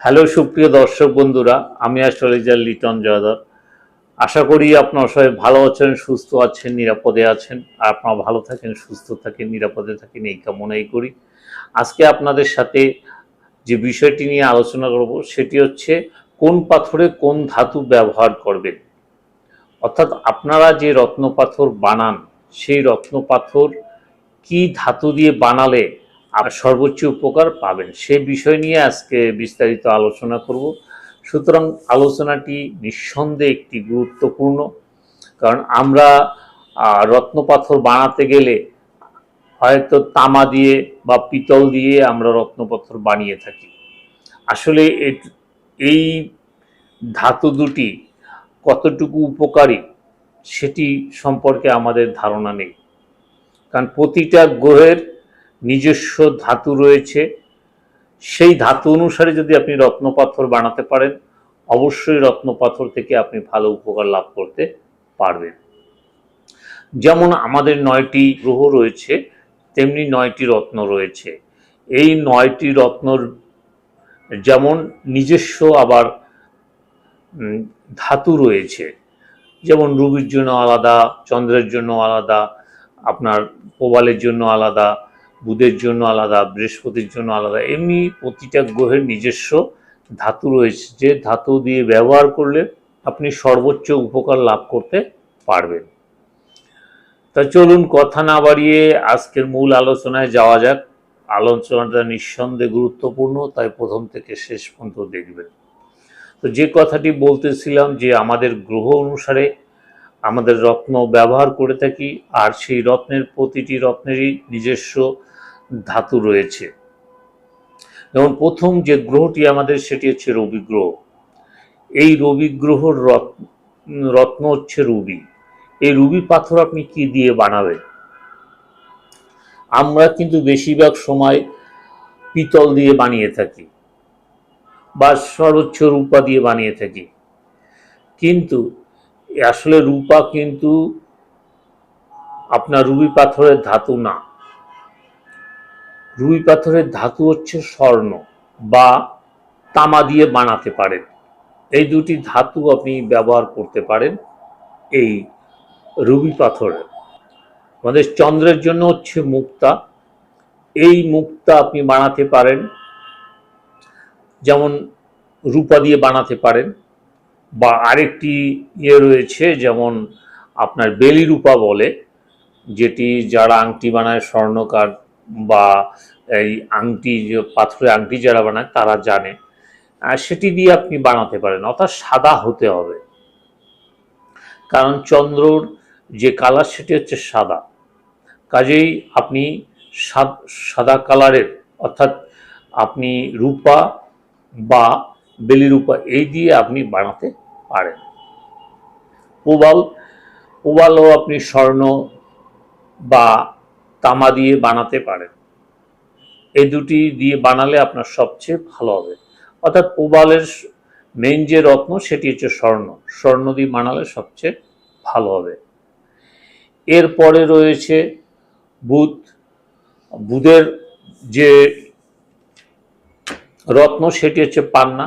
Hello সুপ্রিয় দর্শক বন্ধুরা, আমি অ্যাস্ট্রোলজার লিটন জয়দর আশা করি আপনার সবাই ভালো আছেন, সুস্থ আছেন, নিরাপদে আছেন। আর আপনারা ভালো থাকেন, সুস্থ থাকেন, নিরাপদে থাকেন, এই কামনাই করি। আজকে আপনাদের সাথে যে বিষয়টি নিয়ে আলোচনা করব, সেটি হচ্ছে কোন পাথরে কোন ধাতু ব্যবহার করবেন। অর্থাৎ আপনারা যে রত্ন পাথর বানান, সেই রত্ন পাথর কি ধাতু দিয়ে বানালে আর সর্বোচ্চ উপকার পাবেন। সে বিষয় নিয়ে আজকে বিস্তারিত আলোচনা করব। সুতরাং আলোচনাটি নিঃসন্দেহে একটি গুরুত্বপূর্ণ কারণ আমরা আহ, রত্ন পাথর বানাতে গেলে হয়তো তামা দিয়ে বা পিতল দিয়ে আমরা রত্ন পাথর বানিয়ে থাকি। আসলে এই ধাতু দুটি কতটুকু উপকারী সেটি সম্পর্কে আমাদের ধারণা নেই। কারণ প্রতিটা গ্রহের নিজস্ব ধাতু রয়েছে। সেই ধাতু অনুসারে যদি আপনি রত্নপাথর বানাতে পারেন, অবশ্যই রত্নপাথর থেকে আপনি ভালো উপকার লাভ করতে পারবেন। যেমন আমাদের নয়টি গ্রহ রয়েছে, তেমনি নয়টি রত্ন রয়েছে। এই নয়টি রত্নর যেমন নিজস্ব আবার ধাতু রয়েছে। যেমন রুবির জন্য আলাদা, চন্দ্রের জন্য আলাদা, আপনার প্রবালের জন্য আলাদা বুধের জন্য আলাদা, বৃহস্পতির জন্য আলাদা, এমনি প্রতিটা গ্রহের নিজস্ব ধাতু রয়েছে। যে ধাতু দিয়ে ব্যবহার করলে আপনি সর্বোচ্চ উপকার লাভ করতে পারবেন। তা চলুন কথা না বাড়িয়ে আজকের মূল আলোচনায় যাওয়া যাক। আলোচনাটা নিঃসন্দেহে গুরুত্বপূর্ণ, তাই প্রথম থেকে শেষ পর্যন্ত দেখবেন। তো যে কথাটি বলতেছিলাম যে আমাদের গ্রহ অনুসারে আমাদের রত্ন ব্যবহার করে থাকি, আর সেই রত্নের প্রতিটি রত্নেরই নিজস্ব ধাতু রয়েছে। যেমন প্রথম যে গ্রহটি আমাদের, সেটি হচ্ছে রবি গ্রহ। এই রবি গ্রহর রত্ন হচ্ছে রুবি। এই রুবি পাথর আপনি কি দিয়ে বানাবেন? আমরা কিন্তু বেশিরভাগ সময় পিতল দিয়ে বানিয়ে থাকি বা সর্বোচ্চ রূপা দিয়ে বানিয়ে থাকি। কিন্তু আসলে রূপা কিন্তু আপনার রুবি পাথরের ধাতু না। রুবি পাথরের ধাতু হচ্ছে স্বর্ণ বা তামা দিয়ে বানাতে পারেন। এই দুটি ধাতু আপনি ব্যবহার করতে পারেন এই রুবি পাথরে আমাদের চন্দ্রের জন্য হচ্ছে মুক্তা। এই মুক্তা আপনি বানাতে পারেন। যেমন রূপা দিয়ে বানাতে পারেন বা আরেকটি ইয়ে রয়েছে যেমন আপনার বেলি রূপা বলে, যেটি যারা আংটি বানায় স্বর্ণকার বা এই আংটি যে, পাথরের আংটি যারা বানায় তারা জানে। সেটি দিয়ে আপনি বানাতে পারেন, অর্থাৎ সাদা হতে হবে। কারণ চন্দ্রর যে কালার সেটি হচ্ছে সাদা। কাজেই আপনি সাদ- কালারের, অর্থাৎ আপনি রূপা বা বেলি রূপা এই দিয়ে আপনি বানাতে পারেন। প্রবাল প্রবালও আপনি স্বর্ণ বা তামা দিয়ে বানাতে পারেন এই দুটি দিয়ে বানালে আপনার সবচেয়ে ভালো হবে। অর্থাৎ প্রবালের মেন যে রত্ন, সেটি হচ্ছে স্বর্ণ। স্বর্ণ দিয়ে বানালে সবচেয়ে ভালো হবে। এরপরে রয়েছে বুধ। বুধের যে রত্ন, সেটি হচ্ছে পান্না।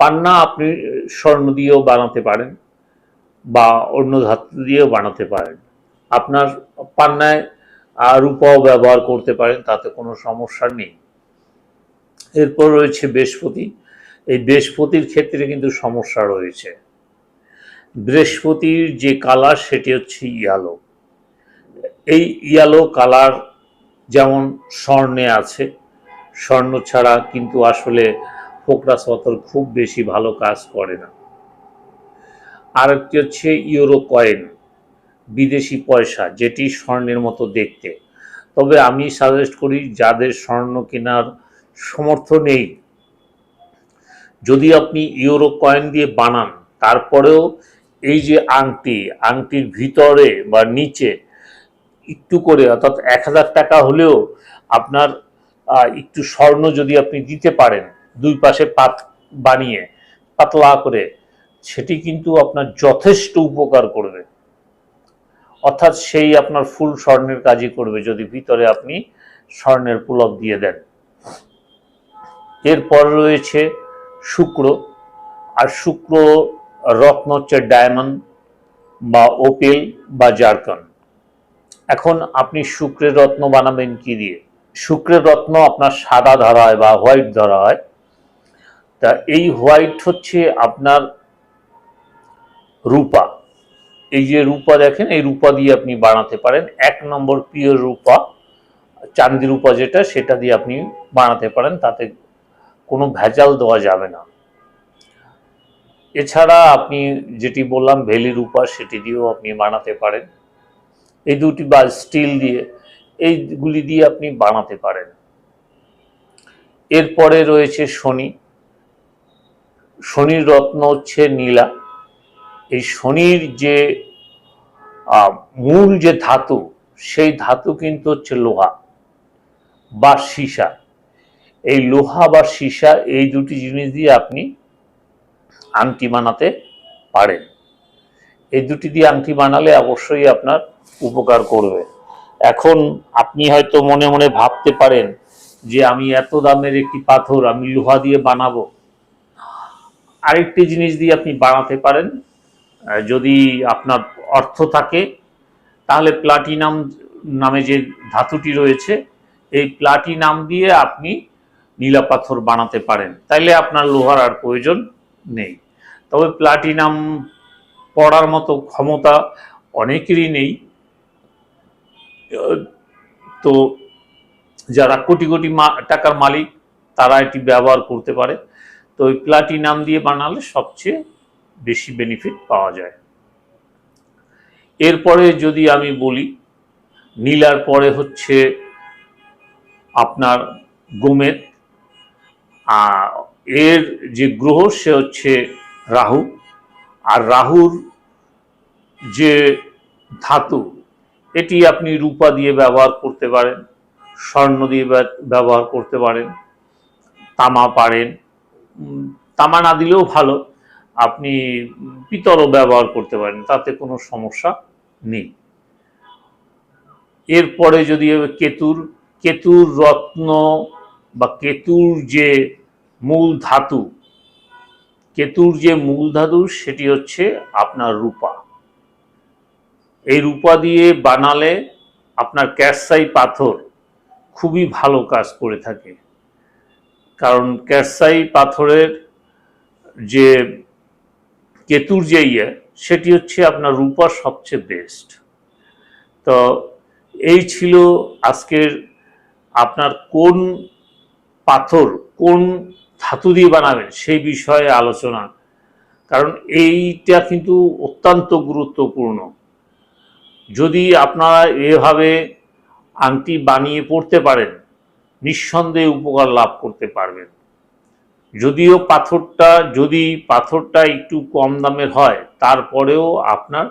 পান্না আপনি স্বর্ণ দিয়েও বানাতে পারেন বা অন্য ধাতু দিয়েও বানাতে পারেন। আপনার পান্নায় রূপাও ব্যবহার করতে পারেন, তাতে কোনো সমস্যা নেই। এরপর রয়েছে বৃহস্পতি। এই বৃহস্পতির ক্ষেত্রে কিন্তু সমস্যা রয়েছে। বৃহস্পতির যে কালার, সেটি হচ্ছে ইয়ালো। এই ইয়ালো কালার যেমন স্বর্ণে আছে, স্বর্ণ ছাড়া কিন্তু আসলে ফোকরাস পাথর খুব বেশি ভালো কাজ করে না। আরেকটি হচ্ছে ইউরো কয়েন বিদেশি পয়সা, যেটি স্বর্ণের মতো দেখতে। তবে আমি সাজেস্ট করি, যাদের স্বর্ণ কেনার সমর্থ নেই, যদি আপনি ইউরো কয়েন দিয়ে বানান, তারপরেও এই যে আংটি, আংটির ভিতরে বা নিচে একটু করে, অর্থাৎ এক হাজার টাকা হলেও আপনার একটু স্বর্ণ যদি আপনি দিতে পারেন, দুই পাশে পাত বানিয়ে, পাতলা করে, সেটি কিন্তু আপনার যথেষ্ট উপকার করবে। অর্থাৎ সেই আপনার ফুল স্বর্ণের কাজই করবে যদি ভিতরে আপনি স্বর্ণের পুলক দিয়ে দেন। এরপর রয়েছে শুক্র, আর শুক্র রত্ন হচ্ছে ডায়মন্ড বা ওপেল বা জারকন। এখন আপনি শুক্রের রত্ন বানাবেন কি দিয়ে? শুক্রের রত্ন আপনার সাদা ধরা হয় বা হোয়াইট ধরা হয়। তা এই হোয়াইট হচ্ছে আপনার রূপা। এই যে রূপা দেখেন, এই রূপা দিয়ে আপনি বানাতে পারেন। এক নম্বর পিওর রূপা, চান্দি রূপা যেটা, সেটা দিয়ে আপনি বানাতে পারেন, তাতে কোনো ভেজাল দেওয়া যাবে না। এছাড়া আপনি যেটি বললাম, ভেলি রূপা, সেটি দিয়েও আপনি বানাতে পারেন। এই দুটি বা স্টিল দিয়ে, এইগুলি দিয়ে আপনি বানাতে পারেন। এরপরে রয়েছে শনি। শনির রত্ন হচ্ছে নীলা। এই শনির যে মূল যে ধাতু, সেই ধাতু কিন্তু হচ্ছে লোহা বা সীসা। এই লোহা বা সীসা এই দুটি জিনিস দিয়ে আপনি আংটি বানাতে পারেন। এই দুটি দিয়ে আংটি বানালে অবশ্যই আপনার উপকার করবে। এখন আপনি হয়তো মনে মনে ভাবতে পারেন যে, আমি এত দামের একটি পাথর আমি লোহা দিয়ে বানাবো। আরেকটি জিনিস দিয়ে আপনি বানাতে পারেন যদি আপনার অর্থ থাকে, তাহলে প্লাটিনাম নামে যে ধাতুটি রয়েছে, এই প্লাটিনাম দিয়ে আপনি নীলা পাথর বানাতে পারেন। তাইলে আপনার লোহার আর প্রয়োজন নেই। তবে প্লাটিনাম পড়ার মতো ক্ষমতা অনেকেরই নেই। তো যারা কোটি কোটি টাকার মালিক, তারা এটি ব্যবহার করতে পারে। তো ওই প্লাটিনাম দিয়ে বানালে সবচেয়ে বেশি বেনিফিট পাওয়া যায়। এরপরে যদি আমি বলি, নীলার পরে হচ্ছে আপনার গোমেদ আর এর যে গ্রহ সে হচ্ছে রাহু। আর রাহুর যে ধাতু, এটি আপনি রূপা দিয়ে ব্যবহার করতে পারেন, স্বর্ণ দিয়ে ব্যবহার করতে পারেন, তামা পারেন তামা না দিলেও ভালো। আপনি পিতলও ব্যবহার করতে পারেন, তাতে কোনো সমস্যা নেই। এরপরে যদি কেতুর কেতুর রত্ন বা কেতুর যে মূল ধাতু, কেতুর যে মূল ধাতু সেটি হচ্ছে আপনার রূপা। এই রূপা দিয়ে বানালে আপনার ক্যাসাই পাথর খুবই ভালো কাজ করে থাকে। কারণ ক্যারসাই পাথরের যে কেতুর যে ইয়ে সেটি হচ্ছে আপনার রূপার সবচেয়ে বেস্ট তো এই ছিল আজকের আপনার কোন পাথর, কোন ধাতু দিয়ে বানাবেন সেই বিষয়ে আলোচনা। কারণ এইটা কিন্তু অত্যন্ত গুরুত্বপূর্ণ। যদি আপনারা এভাবে আংটি বানিয়ে পড়তে পারেন, নিঃসন্দেহে উপকার লাভ করতে পারবেন। যদিও পাথরটা, যদি পাথরটা একটু কম দামের হয়, তারপরেও আপনার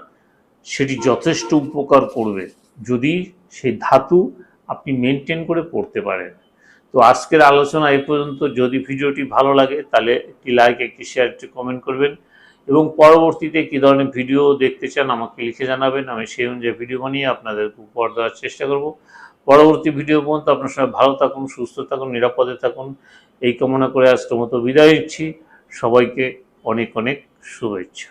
সেটি যথেষ্ট উপকার করবে। যদি সেই ধাতু আপনি মেনটেন করে পড়তে পারেন। তো আজকের আলোচনা এই পর্যন্ত। যদি ভিডিওটি ভালো লাগে, তাহলে একটি লাইক একটি শেয়ার একটি কমেন্ট করবেন। এবং পরবর্তীতে কী ধরনের ভিডিও দেখতে চান, আমাকে লিখে জানাবেন। আমি সেই অনুযায়ী ভিডিও বানিয়ে আপনাদের উপহার দেওয়ার চেষ্টা করব। পরবর্তী ভিডিও পর্যন্ত আপনার সঙ্গে ভালো থাকুন, সুস্থ থাকুন, নিরাপদে থাকুন। এই কামনা করে আজকের মতো বিদায় নিচ্ছি। সবাইকে অনেক অনেক শুভেচ্ছা।